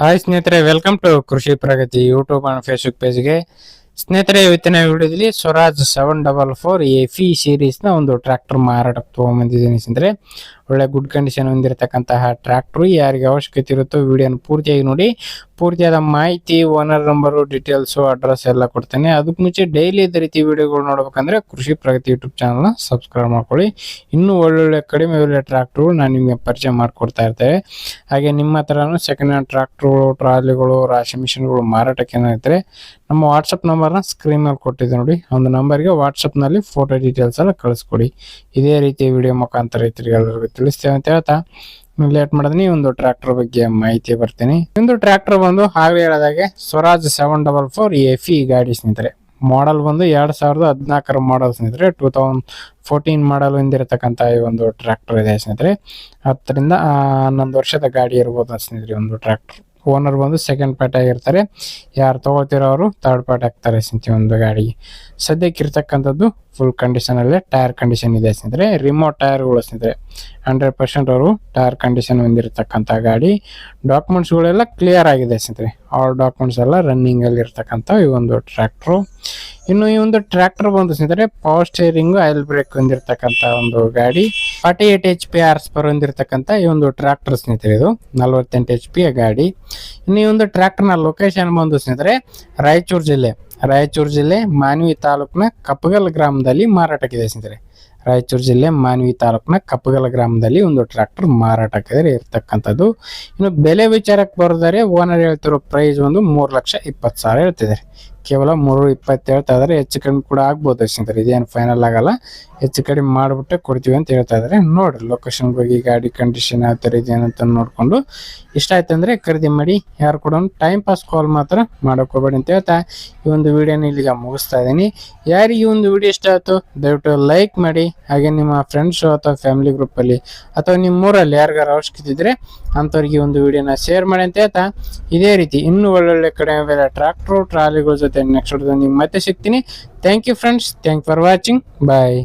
Hi ಸ್ನೇಹಿತರೆ welcome to Krishi Pragati YouTube and Facebook ಪೇಜ್ಗೆ ಸ್ನೇಹಿತರೆ, ಇವತ್ತಿನ ವಿಡಿಯೋದಲ್ಲಿ Swaraj seven double four F ನ ಒಂದು ಟ್ರ್ಯಾಕ್ಟರ್ ಮಾರಾಟಕ್ಕೆ ತೊಗೊಂಬಂದಿದ್ದೀನಿ ಸ್ನೇಹಿತರೆ. ಒಳ್ಳೆ ಗುಡ್ ಕಂಡೀಷನ್ ಹೊಂದಿರತಕ್ಕಂತಹ ಟ್ರ್ಯಾಕ್ಟ್ರು ಯಾರಿಗೆ ಅವಶ್ಯಕತೆ ಇರುತ್ತೋ ವಿಡಿಯೋನ ಪೂರ್ತಿಯಾಗಿ ನೋಡಿ. ಪೂರ್ತಿಯಾದ ಮಾಹಿತಿ ಓನರ್ ನಂಬರು ಡೀಟೇಲ್ಸು ಅಡ್ರೆಸ್ ಎಲ್ಲ ಕೊಡ್ತೇನೆ. ಅದಕ್ಕೆ ಮುಂಚೆ ಡೈಲಿ ಇದೇ ರೀತಿ ವಿಡಿಯೋಗಳು ನೋಡ್ಬೇಕಂದ್ರೆ ಕೃಷಿ ಪ್ರಗತಿ ಯೂಟ್ಯೂಬ್ ಚಾನಲ್ನ ಸಬ್ಸ್ಕ್ರೈಬ್ ಮಾಡ್ಕೊಳ್ಳಿ. ಇನ್ನೂ ಒಳ್ಳೊಳ್ಳೆ ಕಡಿಮೆ ಬೆಲೆ ಟ್ರ್ಯಾಕ್ಟ್ರು ನಾನು ನಿಮಗೆ ಪರಿಚಯ ಮಾಡಿಕೊಡ್ತಾ ಇರ್ತೇವೆ ಹಾಗೆ ನಿಮ್ಮ ಹತ್ರನೂ ಸೆಕೆಂಡ್ ಹ್ಯಾಂಡ್ ಟ್ರ್ಯಾಕ್ಟ್ರುಗಳು ಟ್ರಾಲಿಗಳು ರಾಶಿ ಮಿಷಿನ್ಗಳು ಮಾರಾಟಕ್ಕೆ ಏನಾಗಿದ್ರೆ ನಮ್ಮ ವಾಟ್ಸಪ್ ನಂಬರ್ನ ಸ್ಕ್ರೀನಲ್ಲಿ ಕೊಟ್ಟಿದ್ದೆ ನೋಡಿ. ಒಂದು ನಂಬರ್ಗೆ ವಾಟ್ಸಪ್ನಲ್ಲಿ ಫೋಟೋ ಡೀಟೇಲ್ಸ್ ಎಲ್ಲ ಕಳಿಸ್ಕೊಡಿ. ಇದೇ ರೀತಿ ವಿಡಿಯೋ ಮುಖಾಂತರ ರೈತರಿಗೆಲ್ಲರಿಗೂ ತಿಳಿಸ್ತೇವೆ ಅಂತ ಹೇಳ್ತಾ ಲೇಟ್ ಮಾಡಿದ್ನಿ, ಒಂದು ಟ್ರ್ಯಾಕ್ಟರ್ ಬಗ್ಗೆ ಮಾಹಿತಿ ಬರ್ತೀನಿ. ಒಂದು ಟ್ರ್ಯಾಕ್ಟರ್ ಬಂದು ಹಾಗೆ ಹೇಳೋದಾಗೆ Swaraj seven double four F ಗಾಡಿ ಸ್ನೇಹಿತರೆ. ಮಾಡಲ್ ಬಂದು ಎರಡ್ ಸಾವಿರದ ಹದಿನಾಲ್ಕರ ಮಾಡಲ್ ಸ್ನೇಹಿತರೆ. ಟೂ ತೌಸಂಡ್ ಫೋರ್ಟೀನ್ ಮಾಡಲ್ ಹೊಂದಿರತಕ್ಕಂಥ ಈ ಒಂದು ಟ್ರ್ಯಾಕ್ಟರ್ ಇದೆ ಸ್ನೇಹಿತರೆ. ಹತ್ತರಿಂದ ಹನ್ನೊಂದು ವರ್ಷದ ಗಾಡಿ ಇರ್ಬೋದು ಸ್ನೇಹಿತರೆ ಒಂದು ಟ್ರ್ಯಾಕ್ಟರ್ ಓನರ್ ಬಂದು ಸೆಕೆಂಡ್ ಪಾರ್ಟಿ ಆಗಿರ್ತಾರೆ. ಯಾರು ತಗೊಳ್ತಿರೋ ಅವರು ಥರ್ಡ್ ಪಾರ್ಟ್ ಆಗ್ತಾರೆ ಸ್ನೇಹಿತರೆ ಒಂದು ಗಾಡಿಗೆ ಸದ್ಯಕ್ಕೆ ಇರ್ತಕ್ಕಂಥದ್ದು ಫುಲ್ ಕಂಡೀಷನಲ್ಲೇ ಟೈರ್ ಕಂಡೀಷನ್ ಇದೆ ಸ್ನೇಹಿತರೆ. ರಿಮೋಟ್ ಟೈರ್ಗಳು ಸ್ನೇಹಿತರೆ. ಹಂಡ್ರೆಡ್ ಪರ್ಸೆಂಟ್ ಅವರು ಟೈರ್ ಕಂಡೀಷನ್ ಹೊಂದಿರತಕ್ಕಂಥ ಗಾಡಿ. ಡಾಕ್ಯುಮೆಂಟ್ಸ್ಗಳೆಲ್ಲ ಕ್ಲಿಯರ್ ಆಗಿದೆ ಸ್ನೇಹಿತರೆ. ಆಲ್ ಡಾಕ್ಯುಮೆಂಟ್ಸ್ ಎಲ್ಲ ರನ್ನಿಂಗ್ ಅಲ್ಲಿ ಇರ್ತಕ್ಕಂಥ ಈ ಒಂದು ಟ್ರ್ಯಾಕ್ಟ್ರು ಇನ್ನು ಈ ಒಂದು ಟ್ರ್ಯಾಕ್ಟರ್ ಬಂದು ಸ್ನೇಹಿತರೆ ಪವರ್ ಸ್ಟೇರಿಂಗ್ ಆಯಿಲ್ ಬ್ರೇಕ್ ಹೊಂದಿರತಕ್ಕಂಥ ಒಂದು ಗಾಡಿ. ಫಾರ್ಟಿ ಏಟ್ ಎಚ್ ಪಿ ಆರ್ಸ್ ಪರ್ ಹೊಂದಿರತಕ್ಕಂಥ ಈ ಒಂದು ಟ್ರ್ಯಾಕ್ಟರ್ ಸ್ನೇಹಿತರೆ ಇದು. ನಲವತ್ತೆಂಟು ಎಚ್ ಪಿ ಗಾಡಿ. ಇನ್ನು ಈ ಒಂದು ಟ್ರ್ಯಾಕ್ಟರ್ನ ಲೊಕೇಶನ್ ಬಂದು ಸ್ನೇಹಿತರೆ ರಾಯಚೂರು ಜಿಲ್ಲೆ. ರಾಯಚೂರು ಜಿಲ್ಲೆ, ಮಾನ್ವಿ ತಾಲೂಕಿನ ಕಪ್ಪಗಲ್ ಗ್ರಾಮದಲ್ಲಿ ಮಾರಾಟಕ್ಕಿದೆ ಸ್ನೇಹಿತರೆ. ರಾಯಚೂರು ಜಿಲ್ಲೆ ಮಾನ್ವಿ ತಾಲೂಕಿನ ಕಪ್ಪಗಲ ಗ್ರಾಮದಲ್ಲಿ ಒಂದು ಟ್ರ್ಯಾಕ್ಟರ್ ಮಾರಾಟಕ್ಕೆ ಇರ್ತಕ್ಕಂಥದ್ದು. ಇನ್ನು ಬೆಲೆ ವಿಚಾರಕ್ಕೆ ಬರೋದಾರೆ ಓನರ್ ಹೇಳ್ತಿರೋ ಪ್ರೈಸ್ ಒಂದು ಮೂರು ಲಕ್ಷ ಇಪ್ಪತ್ತು ಸಾವಿರ ಹೇಳ್ತಿದ್ದಾರೆ. ಕೇವಲ ಮೂರು ಇಪ್ಪತ್ತು ಹೇಳ್ತಾ ಇದ್ದಾರೆ ಹೆಚ್ಚು ಕಡಿಮೆ ಕೂಡ ಆಗ್ಬೋದು ಸ್ನೇಹಿತರೆ ಇದೇನು ಫೈನಲ್ ಆಗಲ್ಲ. ಹೆಚ್ಚು ಕಡಿಮೆ ಮಾಡಿಬಿಟ್ಟೆ ಕೊಡ್ತೀವಿ ಅಂತ ಹೇಳ್ತಾ ಇದ್ದಾರೆ ನೋಡಿ ಲೊಕೇಶನ್ಗೆ ಹೋಗಿ ಗಾಡಿ ಕಂಡೀಷನ್ ಯಾವ ಥರ ಇದೆ ಅಂತ ನೋಡಿಕೊಂಡು ಇಷ್ಟ ಆಯ್ತು ಅಂದರೆ ಖರೀದಿ ಮಾಡಿ. ಯಾರು ಕೂಡ ಟೈಮ್ ಪಾಸ್ ಕಾಲ್ ಮಾತ್ರ ಮಾಡೋಕೆ ಹೋಗ್ಬೇಡಿ ಅಂತ ಹೇಳ್ತಾ ಈ ಒಂದು ವಿಡಿಯೋನ ಇಲ್ಲಿಗೆ ಮುಗಿಸ್ತಾ ಇದ್ದೀನಿ. ಯಾರಿಗೆ ಈ ಒಂದು ವಿಡಿಯೋ ಇಷ್ಟ ಆಯಿತು, ದಯವಿಟ್ಟು ಲೈಕ್ ಮಾಡಿ. ಹಾಗೆ ನಿಮ್ಮ ಫ್ರೆಂಡ್ಸು ಅಥವಾ ಫ್ಯಾಮಿಲಿ ಗ್ರೂಪಲ್ಲಿ ಅಥವಾ ನಿಮ್ಮ ಊರಲ್ಲಿ ಯಾರಿಗಾರು ಅವಶ್ಯಕತೆ ಇದ್ದರೆ ಅಂಥವ್ರಿಗೆ ಒಂದು ವಿಡಿಯೋನ ಶೇರ್ ಮಾಡಿ ಅಂತ ಹೇಳ್ತಾ. ಇದೇ ರೀತಿ ಇನ್ನೂ ಒಳ್ಳೊಳ್ಳೆ ಕಡೆ ಬೆಲೆ ಟ್ರ್ಯಾಕ್ಟ್ರು ಟ್ರಾಲಿಗಳ ಜೊತೆ ನೆಕ್ಸ್ಟ್ ನಿಮ್ಗೆ ಮತ್ತೆ ಸಿಗ್ತೀನಿ thank you friends thank for watching bye